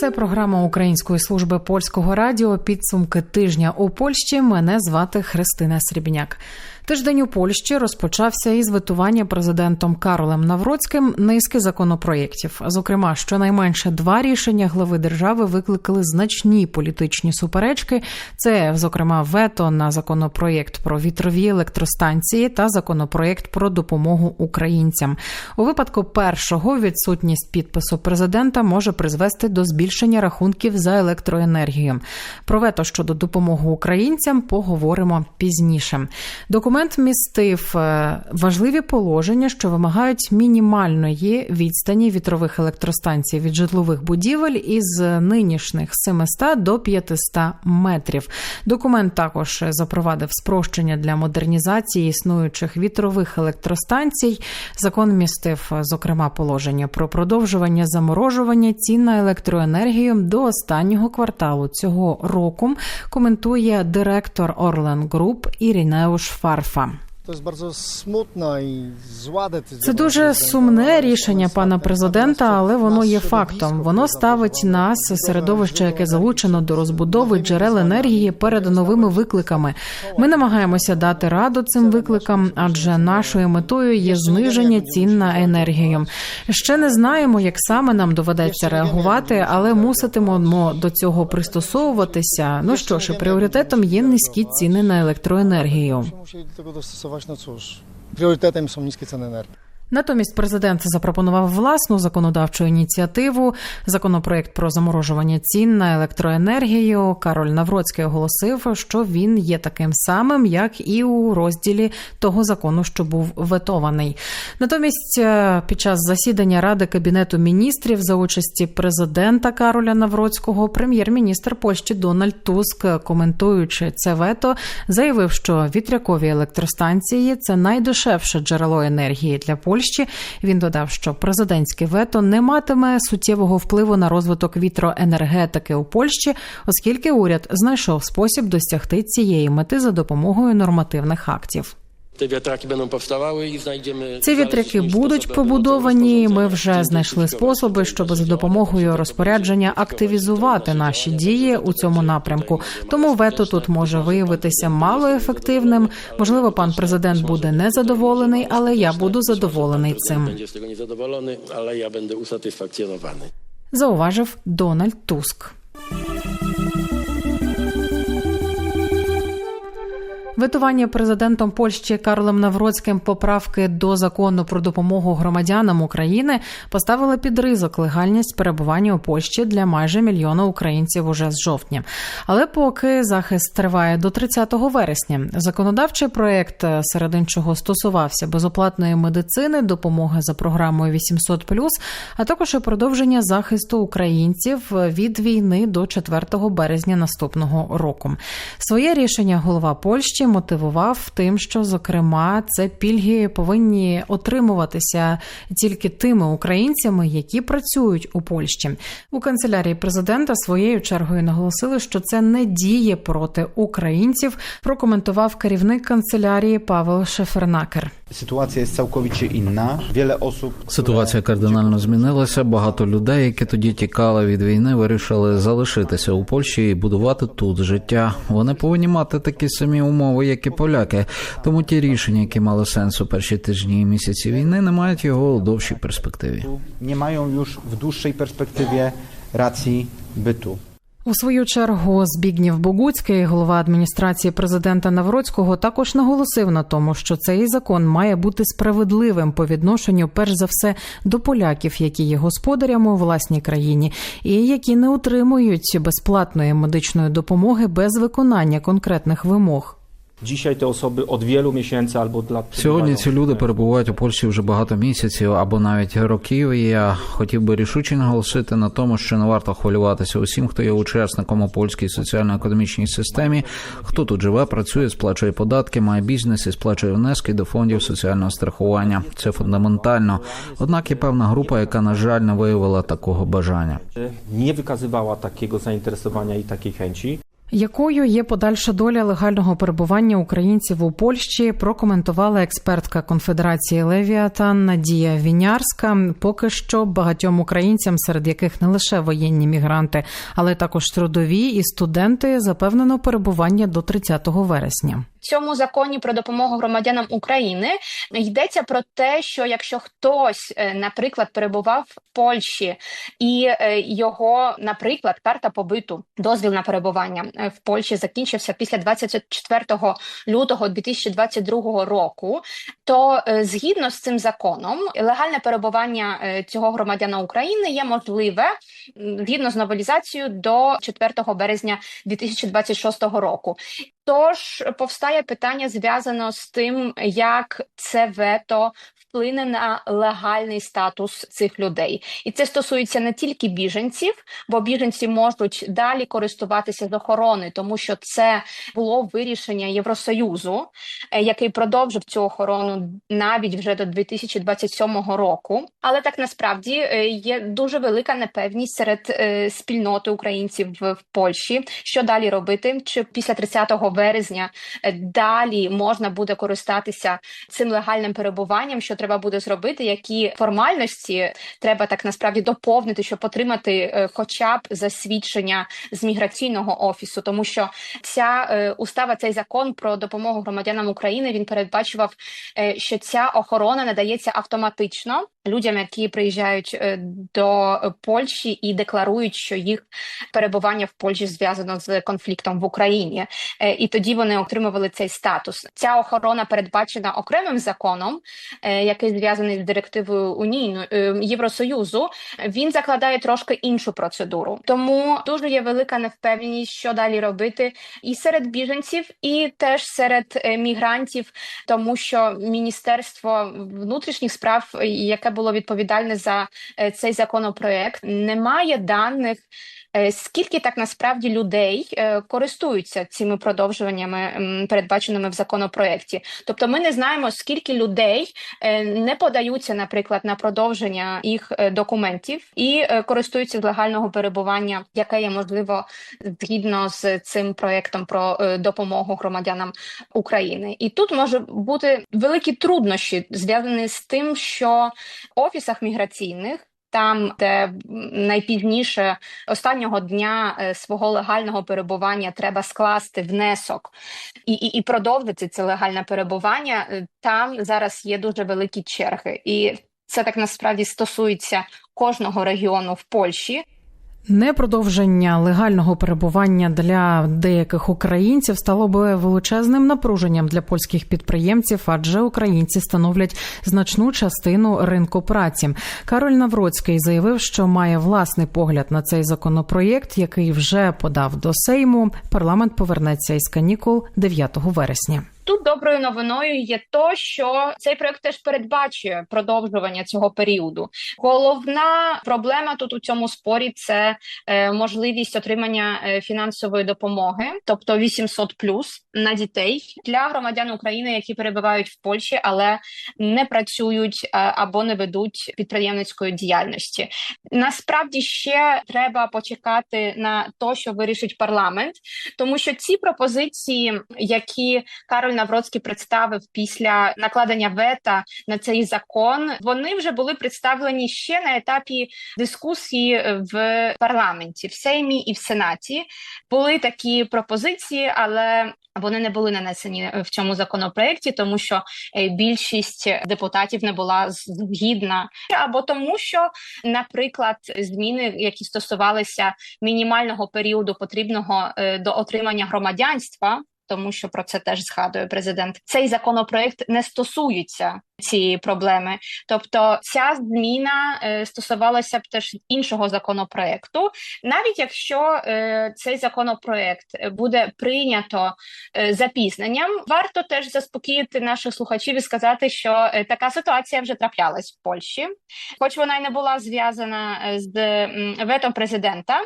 Це програма Української служби польського радіо. Підсумки тижня у Польщі. Мене звати Христина Срібняк. Тиждень у Польщі розпочався із витування президентом Карлем Навроцьким низки законопроєктів. Зокрема, щонайменше два рішення глави держави викликали значні політичні суперечки. Це, зокрема, вето на законопроєкт про вітрові електростанції та законопроєкт про допомогу українцям. У випадку першого відсутність підпису президента може призвести до збільшення рахунків за електроенергію. Про вето щодо допомоги українцям поговоримо пізніше. Документ містив е, важливі положення, що вимагають мінімальної відстані вітрових електростанцій від житлових будівель із нинішніх 700 до 500 метрів. Документ також запровадив спрощення для модернізації існуючих вітрових електростанцій. Закон містив, зокрема, положення про продовжування заморожування цін на електроенергію до останнього кварталу цього року. Коментує директор Orlen Group Ірінеуш Фарфа. Anfang. Це дуже сумне рішення пана президента, але воно є фактом. Воно ставить нас, середовище, яке залучено до розбудови джерел енергії перед новими викликами. Ми намагаємося дати раду цим викликам, адже нашою метою є зниження цін на енергію. Ще не знаємо, як саме нам доведеться реагувати, але муситимемо до цього пристосовуватися. Ну що ж, пріоритетом є низькі ціни на електроенергію. ponieważ no cóż, priorytetem są niskie ceny energii. Натомість президент запропонував власну законодавчу ініціативу. Законопроект про заморожування цін на електроенергію. Кароль Навроцький оголосив, що він є таким самим, як і у розділі того закону, що був ветований. Натомість, е, під час засідання ради кабінету міністрів за участі президента Кароля Навроцького, прем'єр-міністр Польщі Дональд Туск, коментуючи це вето, заявив, що вітрякові електростанції це найдешевше джерело енергії для Польщі. Він додав, що президентське вето не матиме суттєвого впливу на розвиток вітроенергетики у Польщі, оскільки уряд знайшов спосіб досягти цієї мети за допомогою нормативних актів. Te wiatraki będą powstawały i znajdziemy. Ці вітряки будуть побудовані. Ми вже знайшли способи, щоб за допомогою розпорядження активізувати наші дії у цьому напрямку. Тому вето тут може виявитися малоефективним. Можливо, пан президент буде незадоволений, але я буду задоволений цим. Tego niezadowolony, ale ja. Зауважив Дональд Туск. Ветування президентом Польщі Карлем Навроцьким поправки до закону про допомогу громадянам України поставили під ризик легальність перебування у Польщі для майже мільйона українців уже з жовтня. Але поки захист триває до 30 вересня, законодавчий проект, серед іншого стосувався безоплатної медицини, допомоги за програмою 800+, а також і продовження захисту українців від війни до 4 березня наступного року. Своє рішення голова Польщі мотивував тим, що зокрема це пільги повинні отримуватися тільки тими українцями, які працюють у Польщі. У канцелярії президента своєю чергою наголосили, що це не діє проти українців. Прокоментував керівник канцелярії Павел Шефернакер. Całkowicie inna. Wiele osób. Ситуація кардинально змінилася. Багато людей, які тоді тікали від війни, вирішили залишитися у Польщі і будувати тут життя. Вони повинні мати такі самі умови, як і поляки. Тому ті рішення, які мали сенс у перші тижні і місяці війни, не мають його у довшій перспективі. nie mają już w dłuższej perspektywie racji bytu. У свою чергу Збігнєв Богуцький, голова адміністрації президента Навроцького, також наголосив на тому, що цей закон має бути справедливим по відношенню, перш за все, до поляків, які є господарями у власній країні, і які не отримують безплатної медичної допомоги без виконання конкретних вимог. Сьогодні ці люди перебувають у Польщі вже багато місяців або навіть років. І я хотів би рішуче наголосити на тому, що не варто хвилюватися усім, хто є учасником у польській соціально-економічній системі, хто тут живе, працює, сплачує податки, має бізнес і сплачує внески до фондів соціального страхування. Це фундаментально. Однак є певна група, яка на жаль не виявила такого бажання. nie wykazywała takiego zainteresowania i takiej chęci. Якою є подальша доля легального перебування українців у Польщі? Прокоментувала експертка Конфедерації Левіатан Надія Вінярська. Поки що багатьом українцям, серед яких не лише воєнні мігранти, але також трудові і студенти, запевнено перебування до 30 вересня. Цьому законі про допомогу громадянам України йдеться про те, що якщо хтось, е, наприклад, перебував в Польщі і е, його, наприклад, карта побиту, дозвіл на перебування в Польщі закінчився після 24 лютого 2022 року, то е, згідно з цим законом легальне перебування е, цього громадяна України є можливе згідно з новелізацією до 4 березня 2026 року. Тож повстає питання зв'язано з тим, як це вето вплине на легальний статус цих людей, і це стосується не тільки біженців, бо біженці можуть далі користуватися з охорони, тому що це було вирішення Євросоюзу, е, який продовжив цю охорону навіть вже до 2027 року. Але так насправді е, є дуже велика непевність серед е, спільноти українців в, Польщі. Що далі робити? Чи після 30 вересня е, далі можна буде користатися цим легальним перебуванням? Що треба буде зробити? Які формальності треба так насправді доповнити, щоб отримати е, хоча б засвідчення з міграційного офісу, тому що ця е, устава, цей закон про допомогу громадянам України він передбачував, е, що ця охорона надається автоматично людям, які приїжджають е, до Польщі і декларують, що їх перебування в Польщі зв'язано з конфліктом в Україні, Е, і тоді вони отримували цей статус. Ця охорона передбачена окремим законом, е, який зв'язаний з директивою унійною е, Євросоюзу. Він закладає трошки іншу процедуру, тому дуже є велика невпевненість, що далі робити, і серед біженців, і теж серед мігрантів, тому що Міністерство внутрішніх справ, яке було відповідальне за е, цей законопроект, Немає даних. Е, Скільки так насправді людей е, користуються цими продовжуваннями, передбаченими в законопроекті? Тобто, ми не знаємо, скільки людей е, не подаються, наприклад, на продовження їх документів і користуються легального перебування, яке є можливо згідно з цим проектом про допомогу громадянам України. І тут може бути великі труднощі зв'язані з тим, що в офісах міграційних. Там, де найпізніше останнього дня е, свого легального перебування треба скласти внесок і, і, і продовжити це легальне перебування, е, там зараз є дуже великі черги, і це так насправді стосується кожного регіону в Польщі. Непродовження легального перебування для деяких українців стало би величезним напруженням для польських підприємців, адже українці становлять значну частину ринку праці. Кароль Навроцький заявив, що має власний погляд на цей законопроєкт, який вже подав до Сейму. Парламент повернеться із канікул 9 вересня. Тут доброю новиною є то, що цей проект теж передбачує продовжування цього періоду. Головна проблема тут у цьому спорі це е, можливість отримання е, фінансової допомоги, тобто 800 плюс на дітей для громадян України, які перебувають в Польщі, але не працюють е, або не ведуть підприємницької діяльності. Насправді ще треба почекати на то, що вирішить парламент, тому що ці пропозиції, які Кароль Навроцький представив після накладення вета на цей закон. Вони вже були представлені ще на етапі дискусії в парламенті, в Сеймі і в Сенаті. Були такі пропозиції, але вони не були нанесені в цьому законопроекті, тому що е, більшість депутатів не була згідна, або тому, що, наприклад, зміни, які стосувалися мінімального періоду потрібного е, до отримання громадянства. Тому що про це теж згадує президент. Цей законопроект не стосується цієї проблеми. Тобто, ця зміна е, стосувалася б теж іншого законопроекту, навіть якщо е, цей законопроект буде прийнято е, запізненням, варто теж заспокоїти наших слухачів і сказати, що така ситуація вже траплялась в Польщі, хоч вона й не була зв'язана з ветом президента,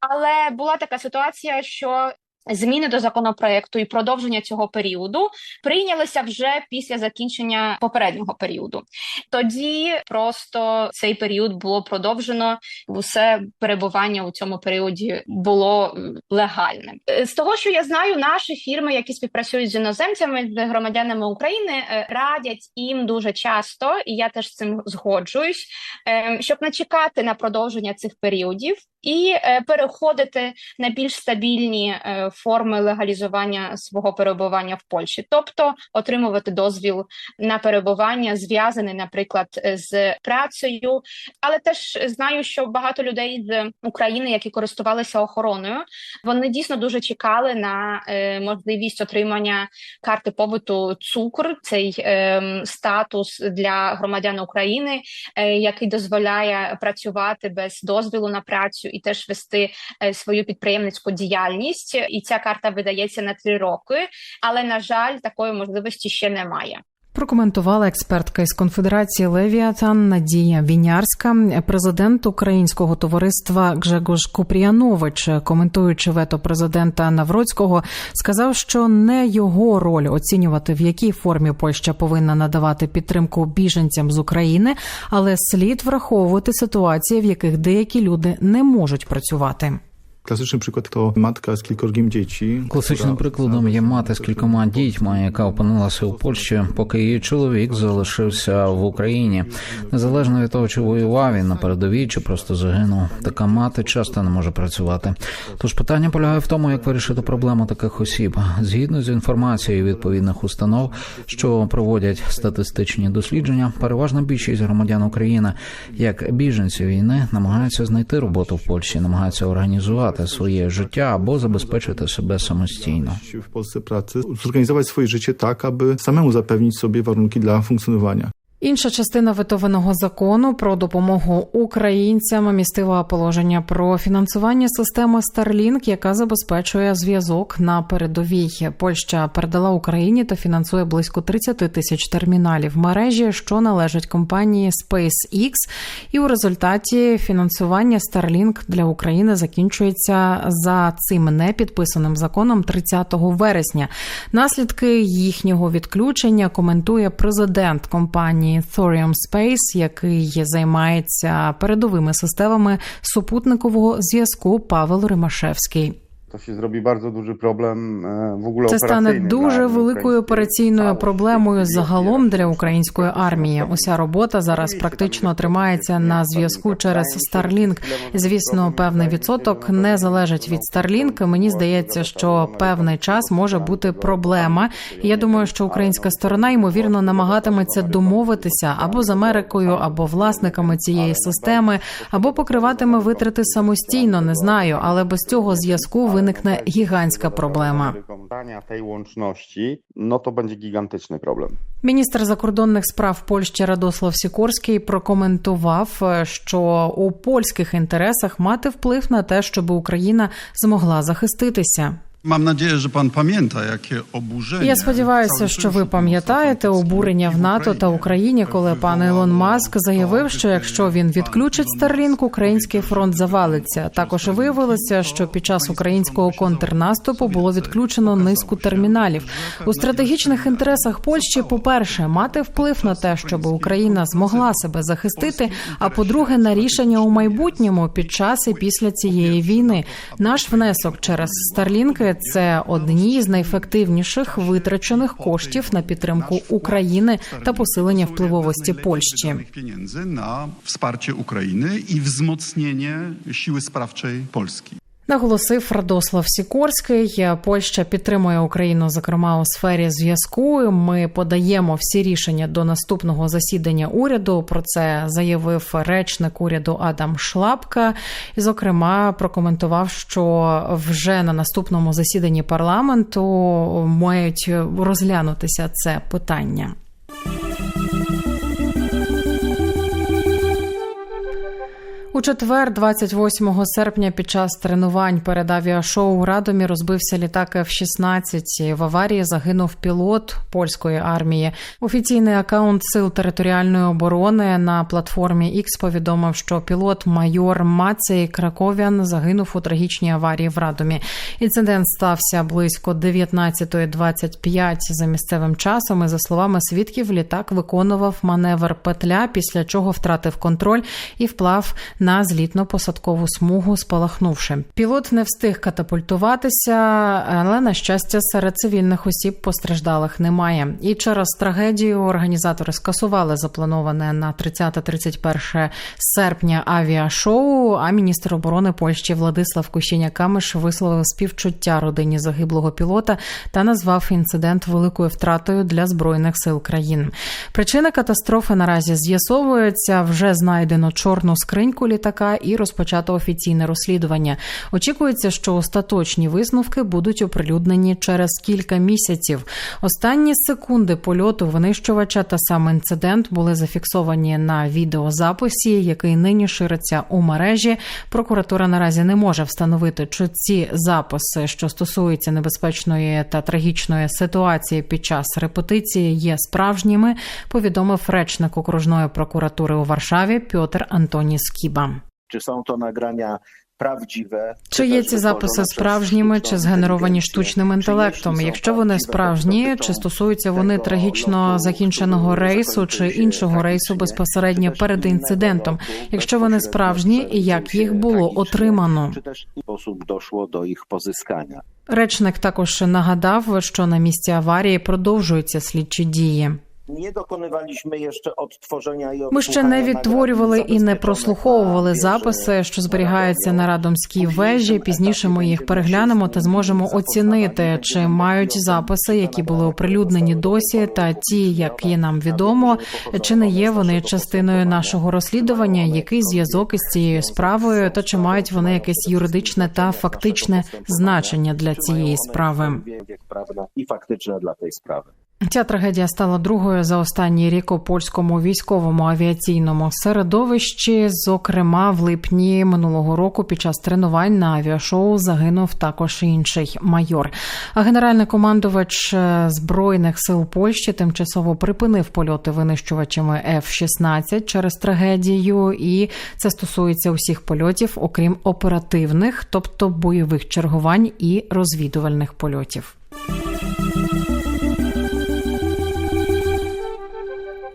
але була така ситуація, що Зміни до законопроекту і продовження цього періоду прийнялися вже після закінчення попереднього періоду. Тоді просто цей період було продовжено, усе перебування у цьому періоді було легальним. Е, З того, що я знаю, наші фірми, які співпрацюють з іноземцями, з громадянами України, е, радять їм дуже часто, і я теж з цим згоджуюсь, е, щоб не чекати на продовження цих періодів і е, переходити на більш стабільні е, форми легалізування свого перебування в Польщі, тобто отримувати дозвіл на перебування, зв'язаний, наприклад, з працею. Але теж знаю, що багато людей з України, які користувалися охороною, вони дійсно дуже чекали на е, можливість отримання карти побуту цукр, цей статус для громадян України, який дозволяє працювати без дозволу на працю і теж вести е, свою підприємницьку діяльність. І ця карта видається на три роки, але на жаль, такої можливості ще немає. Прокоментувала експертка із конфедерації Левіатан Надія Вінярська, президент українського товариства Гжегош Купріянович, коментуючи вето президента Навроцького, сказав, що не його роль оцінювати, в якій формі Польща повинна надавати підтримку біженцям з України, але слід враховувати ситуації, в яких деякі люди не можуть працювати. Klasyczny przykład to matka z kilkorgiem dzieci. Класичним прикладом є мати з кількома дітьми, яка опинилася у Польщі, поки її чоловік залишився в Україні. Незалежно від того, чи воював він на передовій, чи просто загинув. Така мати часто не може працювати. Тож питання полягає в тому, як вирішити проблему таких осіб. Згідно з інформацією відповідних установ, що проводять статистичні дослідження, переважна більшість громадян України, як біженці війни, намагаються знайти роботу в Польщі, намагаються організувати zorganizować swoje życie albo zabezpieczyć sobie samodzielnie. W Polsce pracy, zorganizować swoje życie tak, aby samemu zapewnić sobie warunki dla funkcjonowania. Інша частина ветованого закону про допомогу українцям містила положення про фінансування системи Starlink, яка забезпечує зв'язок на передовій. Польща передала Україні та фінансує близько 30 тисяч терміналів мережі, що належать компанії SpaceX. І у результаті фінансування Starlink для України закінчується за цим непідписаним законом 30 вересня. Наслідки їхнього відключення коментує президент компанії Thorium Space, який займається передовими системами супутникового зв'язку Павел Римашевський. To się zrobi bardzo duży problem e, w ogóle Це стане дуже великою операційною проблемою загалом для української армії. Уся робота зараз практично тримається на зв'язку через Starlink. Звісно, певний відсоток не залежить від Starlink. Мені здається, що певний час може бути проблема. Я думаю, що українська сторона ймовірно намагатиметься домовитися або з Америкою, або власниками цієї системи, або покриватиме витрати самостійно. Не знаю, але без цього зв'язку виникне гігантська проблема. No to będzie gigantyczny problem. Міністр закордонних справ Польщі Радослав Сікорський прокоментував, е, що у польських інтересах мати вплив на те, щоб Україна змогла захиститися. Mam nadzieję, że pan pamięta, jakie oburzenie. Я сподіваюся, що ви пам'ятаєте обурення в НАТО та Україні, коли пан Ілон Маск заявив, що якщо він відключить Starlink, український фронт завалиться. Також виявилося, що під час українського контрнаступу було відключено низку терміналів у стратегічних інтересах Польщі. По перше, мати вплив на те, щоб Україна змогла себе захистити. А по-друге, на рішення у майбутньому під час і після цієї війни. Наш внесок через Starlink – це одні з найефективніших витрачених коштів на підтримку України та посилення впливовості Польщі. на wsparcie України і wzmocnienie siły sprawczej Polski. Наголосив Радослав Сікорський. Польща підтримує Україну, зокрема у сфері зв'язку. Ми подаємо всі рішення до наступного засідання уряду. Про це заявив речник уряду Адам Шлапка. І, зокрема, прокоментував, що вже на наступному засіданні парламенту мають розглянутися це питання. У четвер, 28 серпня, під час тренувань перед авіашоу у Радомі розбився літак F-16. В аварії загинув пілот польської армії. Офіційний акаунт сил територіальної оборони на платформі X повідомив, що пілот майор Мацей Краковян загинув у трагічній аварії в Радомі. Інцидент стався близько 19.25 за місцевим часом. І за словами свідків, літак виконував маневр петля, після чого втратив контроль і вплав на злітно-посадкову смугу, спалахнувши. Пілот не встиг катапультуватися, але на щастя, серед цивільних осіб постраждалих немає. І через трагедію організатори скасували заплановане на 30-31 серпня авіашоу. А міністр оборони Польщі Владислав Кущеня Камиш висловив співчуття родині загиблого пілота та назвав інцидент великою втратою для збройних сил країн. Причина катастрофи наразі з'ясовується. Вже знайдено чорну скриньку літака і розпочато офіційне розслідування. Очікується, що остаточні висновки будуть оприлюднені через кілька місяців. Останні секунди польоту винищувача та сам інцидент були зафіксовані на відеозаписі, який нині шириться у мережі. Прокуратура наразі не може встановити, чи ці записи, що стосуються небезпечної та трагічної ситуації під час репетиції, є справжніми. Повідомив речник окружної прокуратури у Варшаві Пьотр Антоні Скіба. Czy są to nagrania prawdziwe? Чи є ці записи справжніми чи згенеровані штучним інтелектом? Якщо вони справжні, чи стосуються вони трагічно закінченого рейсу чи іншого рейсу безпосередньо перед інцидентом? Якщо вони справжні, і як їх було отримано? Sposób doszło do ich? Речник також нагадав, що на місці аварії продовжуються слідчі дії. Ми ще не відтворювали і не прослуховували записи, що зберігаються на радомській вежі. Пізніше ми їх переглянемо та зможемо оцінити, чи мають записи, які були оприлюднені досі, та ті, як є нам відомо, чи не є вони частиною нашого розслідування, який зв'язок із цією справою, та чи мають вони якесь юридичне та фактичне значення для цієї справи. I faktyczne dla tej sprawy. Ця трагедія стала другою за останній рік у польському військовому авіаційному середовищі. Зокрема, в липні минулого року під час тренувань на авіашоу загинув також інший майор. А генеральний командувач е, збройних сил Польщі тимчасово припинив польоти винищувачами F-16 через трагедію, і це стосується усіх польотів, окрім оперативних, тобто бойових чергувань і розвідувальних польотів.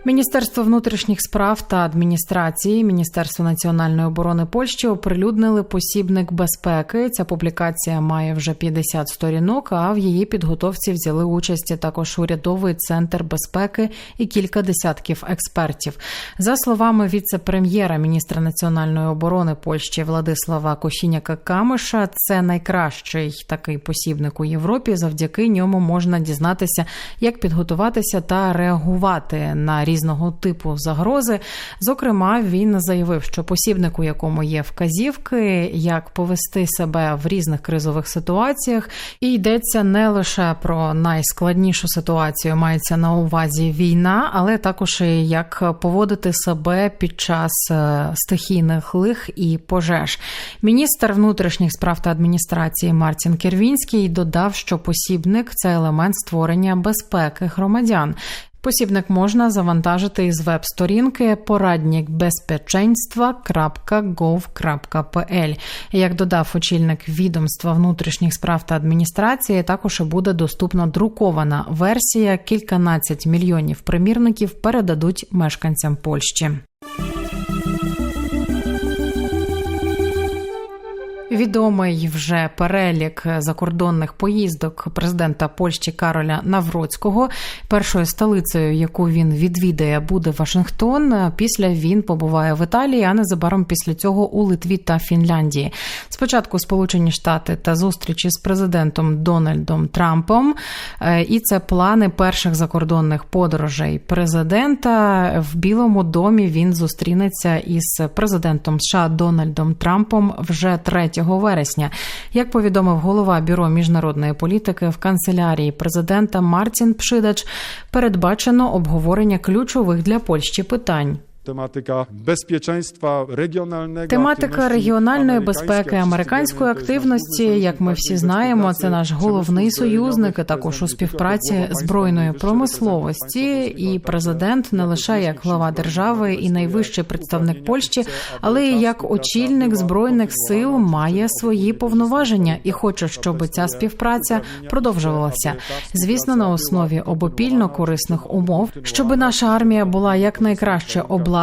Міністерство внутрішніх справ та адміністрації, Міністерство національної оборони Польщі оприлюднили посібник безпеки. Ця публікація має вже 50 сторінок. А в її підготовці взяли участь також урядовий центр безпеки і кілька десятків експертів. За словами віце-прем'єра, міністра національної оборони Польщі Владислава Косіняка Камиша, це найкращий такий посібник у Європі. Завдяки ньому можна дізнатися, як підготуватися та реагувати на різного типу загрози. Зокрема, він заявив, що посібник, у якому є вказівки, як повести себе в різних кризових ситуаціях, і йдеться не лише про найскладнішу ситуацію, мається на увазі війна, але також і як поводити себе під час е, стихійних лих і пожеж. Міністр внутрішніх справ та адміністрації Мартін Кервінський додав, що посібник це елемент створення безпеки громадян. Посібник можна завантажити із веб-сторінки порадник безпеченства.gov.pl. Як додав очільник відомства внутрішніх справ та адміністрації, також буде доступна друкована версія. Кільканадцять мільйонів примірників передадуть мешканцям Польщі. Відомий вже перелік закордонних поїздок президента Польщі Кароля Навроцького. Першою столицею, яку він відвідає, буде Вашингтон. Після він побуває в Італії, а незабаром після цього у Литві та Фінляндії. Спочатку Сполучені Штати та зустрічі з президентом Дональдом Трампом. Е, І це плани перших закордонних подорожей президента. В Білому домі він зустрінеться із президентом США Дональдом Трампом вже 3 вересня. Як повідомив голова бюро міжнародної політики в канцелярії президента Мартін Пшидач, передбачено обговорення ключових для Польщі питань. Tematyka bezpieczeństwa regionalnego. Тематика регіональної безпеки, американської активності, як ми всі знаємо, це наш головний союзник, також у співпраці збройної промисловості. І президент не лише як глава держави і найвищий представник Польщі, але і як очільник збройних сил має свої повноваження і хоче, щоб ця співпраця продовжувалася. Звісно, на основі обопільно корисних умов, щоб наша армія була якнайкраще обладнана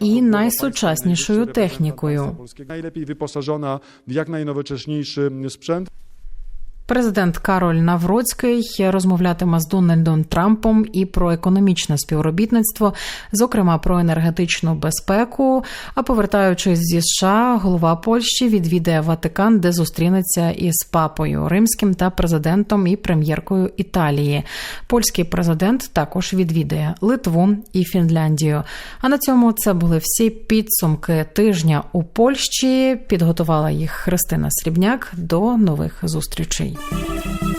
і найсучаснішою технікою. Najlepiej wyposażona w jak najnowocześniejszy sprzęt. Президент Кароль Навроцький розмовлятиме з Дональдом Трампом і про економічне співробітництво, зокрема про енергетичну безпеку. А повертаючись зі США, голова Польщі відвідає Ватикан, де зустрінеться із папою римським та президентом і прем'єркою Італії. Польський президент також відвідає Литву і Фінляндію. А на цьому це були всі підсумки тижня у Польщі. Підготувала їх Христина Срібняк. До нових зустрічей. Thank you.